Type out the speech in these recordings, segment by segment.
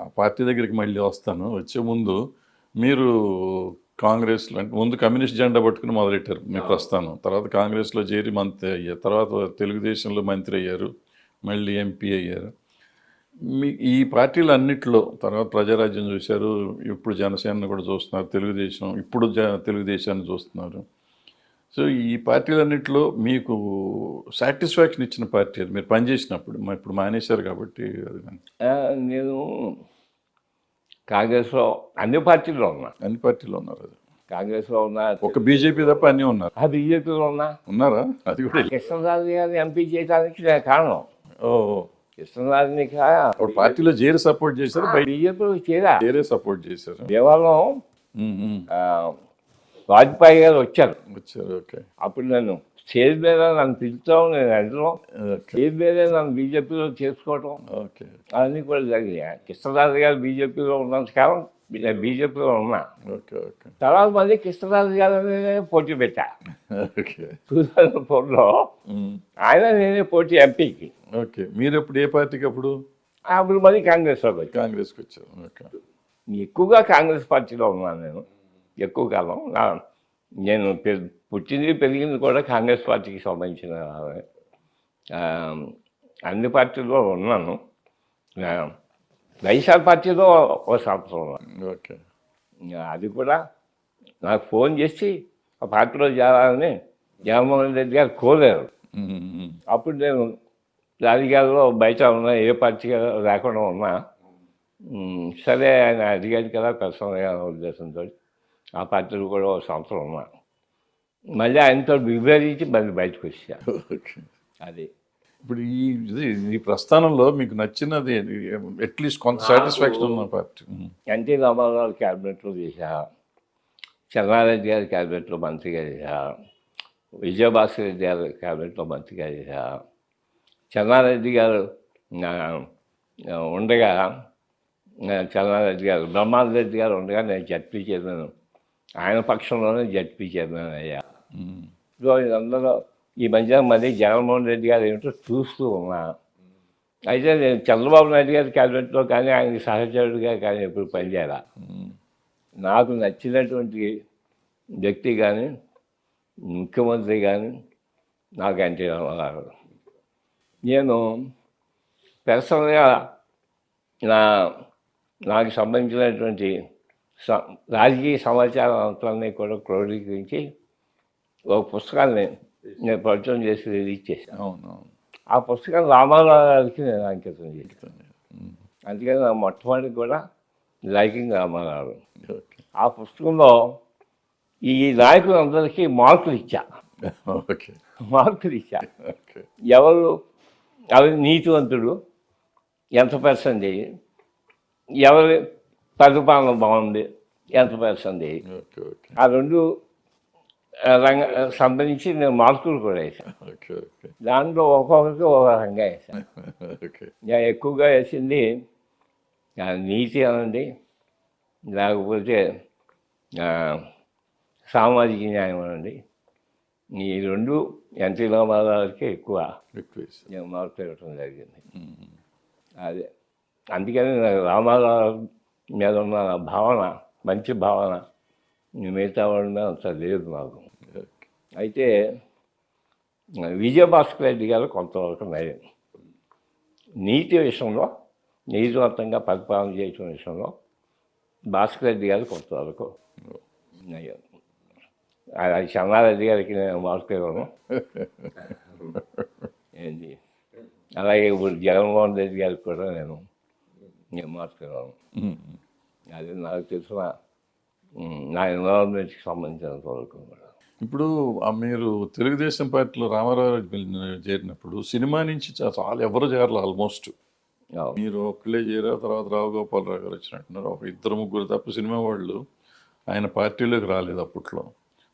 ఆ పార్టీ దగ్గరికి మళ్ళీ వస్తాను. వచ్చే ముందు మీరు కాంగ్రెస్లో అంటే ముందు కమ్యూనిస్ట్ జెండా పట్టుకుని మొదలెట్టారు. మీ ప్రస్థానం తర్వాత కాంగ్రెస్లో చేరి మంత్రి అయ్యారు. తర్వాత తెలుగుదేశంలో మంత్రి అయ్యారు. మళ్ళీ ఎంపీ అయ్యారు. మీ ఈ పార్టీలు అన్నిట్లో తర్వాత ప్రజారాజ్యం చూశారు. ఇప్పుడు జనసేన కూడా చూస్తున్నారు. తెలుగుదేశం ఇప్పుడు జ తెలుగుదేశాన్ని చూస్తున్నారు. సో ఈ పార్టీలన్నింటిలో మీకు సాటిస్ఫాక్షన్ ఇచ్చిన పార్టీ అది. మీరు పనిచేసినప్పుడు ఇప్పుడు మానేశారు కాబట్టి నేను కాంగ్రెస్లో అన్ని పార్టీల్లో ఉన్నా. అన్ని పార్టీలో ఉన్నారు అది. కాంగ్రెస్లో ఉన్నా ఒక బీజేపీ తప్ప అన్నీ ఉన్నారు. ఆ బీజేపీలో ఉన్నా. ఉన్నారా? అది కూడా కృష్ణరాజు గారిని ఎంపీ చేయడానికి కారణం. ఓ. కృష్ణరాజుని పార్టీలో చేరి సపోర్ట్ చేశారు బయట బీజేపీ చేరా. చేరే సపోర్ట్ చేశారు. దేవాలయం వాజ్పేయి గారు వచ్చారు. వచ్చారు ఓకే. అప్పుడు నేను స్టేజ్ మీద నన్ను పిలుస్తాం నేను వెళ్ళడం స్టేజ్ మీదే నన్ను బీజేపీలో చేసుకోవటం. ఓకే. అవన్నీ కూడా జరిగాయి. కృష్ణరాజు గారు బీజేపీలో ఉన్నంత కాలం నేను బీజేపీలో ఉన్నా. Okay okay. తర్వాత మళ్ళీ కృష్ణరాజు గారు పోటీ పెట్టా. ఓకే. టూ థౌజండ్ ఫోర్లో. ఆయన నేనే పోటీ ఎంపీకి. ఓకే. మీరు ఎప్పుడు ఏ పార్టీకి అప్పుడు? అప్పుడు మళ్ళీ కాంగ్రెస్లోకి వచ్చాను కాంగ్రెస్కి వచ్చారు. ఓకే. ఎక్కువగా కాంగ్రెస్ పార్టీలో ఉన్నాను నేను. ఎక్కువ కాలం. నా నేను పె- పుట్టింది పెరిగింది కూడా కాంగ్రెస్ పార్టీకి సంబంధించిన అన్ని పార్టీల్లో ఉన్నాను. వైఎస్ఆర్ పార్టీలో ఒక సంవత్సరం ఓకే. అది కూడా నాకు ఫోన్ చేసి ఆ పార్టీలో చేరాలని జగన్మోహన్ రెడ్డి గారు కోరారు. అప్పుడు నేను రాజకీయాల్లో బయట ఉన్నా ఏ పార్టీ లేకుండా ఉన్నా. సరే ఆయన అడిగాడు కదా పర్సనల్గా ఉద్దేశంతో. ఆ పార్టీలో కూడా ఒక సంవత్సరం ఉన్నా. మళ్ళీ ఆయనతో విభేదించి మళ్ళీ బయటకు వచ్చా. ఓకే. అది. ఇప్పుడు ఈ ఇది ఈ ప్రస్థానంలో మీకు నచ్చినది అట్లీస్ట్ కొంత సాటిస్ఫాక్షన్ ఉన్న పార్టీ. ఎన్టీ రామారావు గారు క్యాబినెట్లో చేశా. చంద్రారెడ్డి గారి క్యాబినెట్లో మంత్రిగా చేశా. విజయభాస్కర్ రెడ్డి గారు క్యాబినెట్లో మంత్రిగా చేశా. చంద్రారెడ్డి గారు ఉండగా చంద్రారెడ్డి గారు బ్రహ్మారెడ్డి రెడ్డి గారు ఉండగా నేను జడ్పీ చైర్మన్ ఆయన పక్షంలోనే జడ్పీ చైర్మన్ అయ్యా. సో ఇదందరూ ఈ మధ్య మళ్ళీ జగన్మోహన్ రెడ్డి గారు ఏమిటో చూస్తూ ఉన్నా అయితే నేను చంద్రబాబు నాయుడు గారి క్యాబినెట్లో కానీ ఆయన సహచరుడిగా కానీ ఎప్పుడు పనిచేయాల. నాకు నచ్చినటువంటి వ్యక్తి కానీ ముఖ్యమంత్రి కానీ నాకు ఎన్టీ రామారావు నేను పర్సనల్గా నా నాకు సంబంధించినటువంటి రాజకీయ సమాచారం అంతాన్ని కూడా క్రోడీకరించి ఒక పుస్తకాన్ని నేను పరిచయం చేసి రిలీజ్ చేశాను. అవును ఆ పుస్తకం రామారావు గారికి నేను అంకితం చేశాను. ఉమ్. అందుకని నా మొట్టమొదటి కూడా లైకింగ్ రామారావు. ఆ పుస్తకంలో ఈ నాయకులందరికీ మార్కులు ఇచ్చా. ఓకే. మార్కులు ఇచ్చా. ఎవరు? అవి నీతివంతుడు ఎంత పర్సెంటేజ్ ఎవరి పరిపాలన బాగుంది ఎంత ఓకే ఆ రెండు రంగ సంబంధించి నేను మార్కులు కూడా వేసాను దాంట్లో ఒక్కొక్కరికి ఒక రంగా వేసాను నేను ఎక్కువగా వేసింది నీతి అనండి. లేకపోతే సామాజిక న్యాయం అనండి. ఈ రెండు ఎన్టీ రామారావుకి ఎక్కువ. నేను మార్కులు ఇవ్వటం జరిగింది. అదే అందుకని నాకు రామారావు మీద ఉన్న నా భావన మంచి భావన మిగతా వాళ్ళ మీద అంత లేదు నాకు. అయితే విజయభాస్కర్ రెడ్డి గారు కొంతవరకు నయం. నీతి విషయంలో నీతివంతంగా పరిపాలన చేయటం విషయంలో భాస్కర్ రెడ్డి గారు కొంతవరకు నయం. అది చెన్నారెడ్డి గారికి నేను మార్కు ఏంటి అలాగే ఇప్పుడు జగన్మోహన్ రెడ్డి గారికి కూడా నేను నేను మార్కు అది నాకు తెలిసిన నా ఎన్విరాన్మెంట్కి సంబంధించినంత వరకు కూడా. ఇప్పుడు మీరు తెలుగుదేశం పార్టీలో రామారావు చేరినప్పుడు సినిమా నుంచి చాలా ఎవరు చేరాలి ఆల్మోస్ట్. మీరు ఒక్కలే చేరారు తర్వాత రావు గోపాలరావు గారు వచ్చినట్టున్నారు. ఒక ఇద్దరు ముగ్గురు తప్ప సినిమా వాళ్ళు ఆయన పార్టీలోకి రాలేదు అప్పట్లో.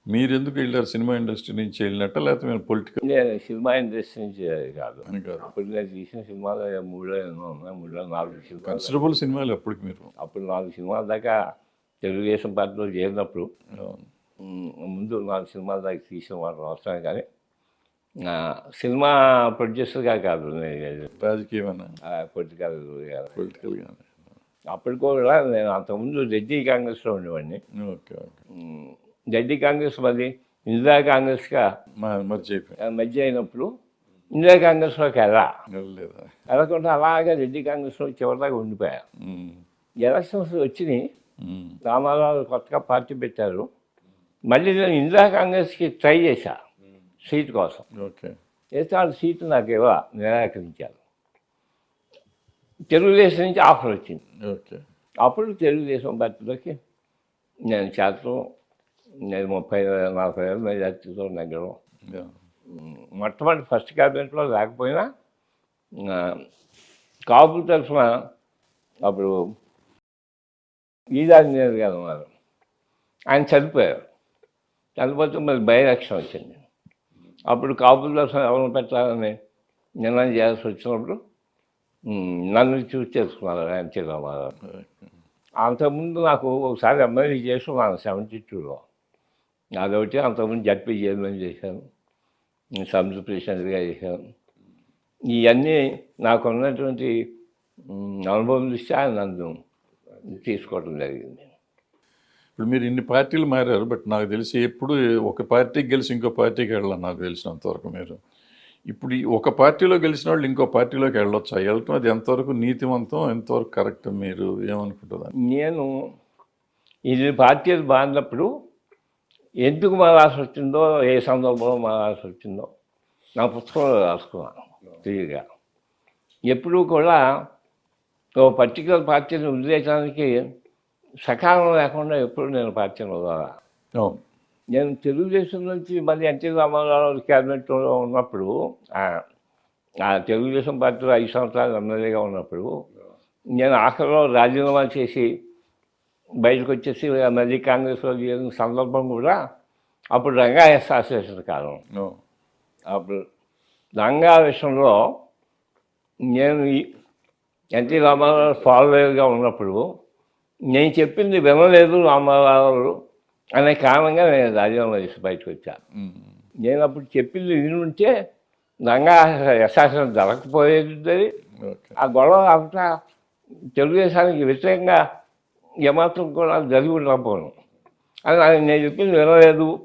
మీరు ఎందుకు వెళ్ళారు సినిమా ఇండస్ట్రీ నుంచి వెళ్ళినట్ట? లేకపోతే మీరు పొలిటికల్ నేను సినిమా ఇండస్ట్రీ నుంచి కాదు. అని కాదు. అప్పుడు నేను తీసిన సినిమాలు మూడో ఎన్నో ఉన్నాయి మూడో నాలుగు సినిమాలు. కన్సిడరబుల్ సినిమాలు అప్పటికి మీరు. అప్పుడు నాలుగు సినిమాల దాకా తెలుగుదేశం పార్టీలో చేరినప్పుడు ముందు నాలుగు సినిమాల దాకా తీసిన వాళ్ళు అవసరం కానీ సినిమా ప్రొడ్యూసర్గా కాదు నేను రాజకీయమైన పొలిటికల్ పొలిటికల్ అప్పటికి కూడా నేను అంతకుముందు రెడ్డి కాంగ్రెస్లో ఉండేవాడిని. Okay okay. రెడ్డి కాంగ్రెస్ మళ్ళీ ఇందిరా కాంగ్రెస్గా మధ్య అయినప్పుడు ఇందిరా కాంగ్రెస్లోకి లేదా వెళ్ళకుండా అలాగే రెడ్డి కాంగ్రెస్లో చివరిదాకా ఉండిపోయా. ఉమ్, ఎలక్షన్స్ వచ్చినాయి. రామారావు కొత్తగా పార్టీ పెట్టారు. మళ్ళీ నేను ఇందిరా కాంగ్రెస్కి ట్రై చేశా సీట్ కోసం. ఓకే. అయితే వాళ్ళు సీటు నాకు ఇవ్వ నిరాకరించారు. తెలుగుదేశం నుంచి ఆఫర్ వచ్చింది. ఓకే. అప్పుడు తెలుగుదేశం పార్టీలోకి నేను నేను ముప్పై నలభై వేల మెజార్టీతో నెగ్గడం. మొట్టమొదటి ఫస్ట్ క్యాబినెట్లో లేకపోయినా ఆ, కాపు తరఫున అప్పుడు ఈదాంజనేయులు గారు ఉన్నారు. ఆయన చనిపోయారు. చనిపోతే మరి బై ఎలక్షన్ వచ్చింది. అప్పుడు కాపు తరఫున ఎవరిని పెట్టాలని నిర్ణయం చేయాల్సి వచ్చినప్పుడు నన్ను చూస్ చేసుకున్నారు రామారావు ఓకే. అంతకుముందు నాకు ఒకసారి ఎమ్మెల్యే చేసుకున్నాను సెవెంటీ టూలో. అదొకటి అంతకుముందు జడ్పీ చైర్మన్ చేశాను సమితి ప్రెసిడెంట్గా చేశాను ఇవన్నీ నాకు ఉన్నటువంటి ఉమ్, అనుభవం దృష్ట్యా నన్ను తీసుకోవడం జరిగింది. ఇప్పుడు మీరు ఇన్ని పార్టీలు మారారు బట్ నాకు తెలిసి ఎప్పుడు ఒక పార్టీకి గెలిచి ఇంకో పార్టీకి వెళ్ళాలి నాకు తెలిసినంత వరకు మీరు. ఇప్పుడు ఒక పార్టీలో గెలిచిన వాళ్ళు ఇంకో పార్టీలోకి వెళ్ళొచ్చా? వెళ్ళటం అది ఎంతవరకు నీతివంతం ఎంతవరకు కరెక్ట్ మీరు ఏమనుకుంటారు నేను ఇది పార్టీలు బాగున్నప్పుడు ఎందుకు మారాల్సి వచ్చిందో ఏ సందర్భంలో మారాల్సి వచ్చిందో నా పుస్తకంలో రాసుకున్నాను క్లియర్గా. ఎప్పుడూ కూడా ఓ పర్టికులర్ పార్టీని వదిలేయడానికి సకాలం లేకుండా ఎప్పుడు నేను పార్టీని వదలా నేను తెలుగుదేశం నుంచి మళ్ళీ ఎన్టీ రామారావు క్యాబినెట్లో ఉన్నప్పుడు ఆ- ఆ తెలుగుదేశం పార్టీలో ఐదు సంవత్సరాలు ఎమ్మెల్యేగా ఉన్నప్పుడు నేను ఆఖరిలో రాజీనామా చేసి బయటకు వచ్చేసి మళ్ళీ కాంగ్రెస్లో చేరిన సందర్భం కూడా అప్పుడు రంగా అసోసియేషన్ కాలం. అప్పుడు రంగా విషయంలో నేను ఎన్టీ రామారావు ఫాలోవర్గా ఉన్నప్పుడు నేను చెప్పింది వినలేదు రామారావు అనే కారణంగా నేను రాజీనామా చేసి బయటకు వచ్చాను ఉమ్. నేను అప్పుడు చెప్పింది విని ఉంటే రంగా యశాసనం జరగకపోయేది ఆ గొడవ అంతా తెలుగుదేశానికి వ్యతిరేకంగా ఏమాత్రం కూడా జరిగి ఉండకపోను అని ఆయన నేను చెప్పింది వినలేదు.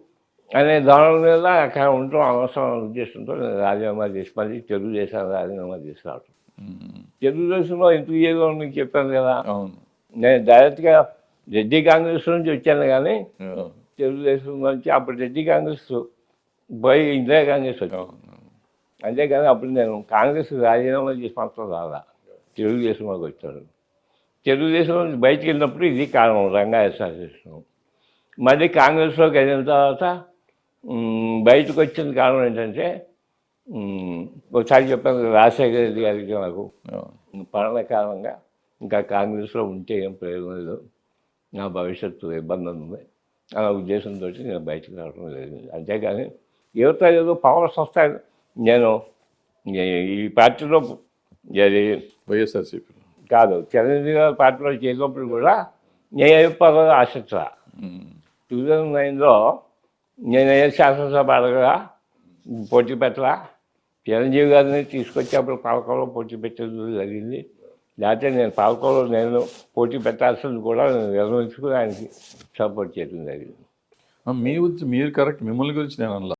అనే దాని మీద అక్కడ ఉండటం అవసరం ఉద్దేశంతో నేను రాజీనామా చేసి మళ్ళీ తెలుగుదేశాన్ని రాజీనామా చేసి రావటం. ఉమ్. తెలుగుదేశంలో ఎంత ఏదో మీకు చెప్పాను కదా. నేను డైరెక్ట్గా రెడ్డి కాంగ్రెస్ నుంచి వచ్చాను కానీ. తెలుగుదేశం నుంచి అప్పుడు రెడ్డి కాంగ్రెస్ పోయి ఇందిరా కాంగ్రెస్ వచ్చాను. అంతేకాని అప్పుడు నేను కాంగ్రెస్ రాజీనామా చేసి మాత్రం రాలా. తెలుగుదేశంలోకి వచ్చాడు. తెలుగుదేశం నుంచి బయటికి వెళ్ళినప్పుడు ఇది కారణం రంగా మళ్ళీ కాంగ్రెస్లోకి వెళ్ళిన తర్వాత బయటకు వచ్చిన కారణం ఏంటంటే ఒకసారి చెప్పాను రాజశేఖర రెడ్డి గారికి నాకు పడన కారణంగా ఇంకా కాంగ్రెస్లో ఉంటే ఏం ప్రయోజనం లేదు నా భవిష్యత్తు ఇబ్బంది ఉంది అనే ఉద్దేశంతో నేను బయటకు రావడం జరిగింది అంతేగాని యువత ఏదో పవర్స్ వస్తాయి నేను ఈ- పార్టీలో వైఎస్ఆర్సీపీ కాదు. చిరంజీవి గారి పార్టీలో చేసినప్పుడు కూడా నేను ఆశించా. ఉమ్. టూ థౌజండ్ నైన్లో నేను ఏ శాసనసభ అడగగా పోటీ పెట్టరా చిరంజీవి గారిని తీసుకొచ్చి అప్పుడు పాలకోలో పోటీ పెట్టడం జరిగింది. లేకపోతే నేను పాలకోలో నేను పోటీ పెట్టాల్సింది కూడా నేను నిర్వహించుకుని ఆయనకి సపోర్ట్ చేయడం జరిగింది. మీ గురించి మీరు కరెక్ట్ మిమ్మల్ని గురించి నేను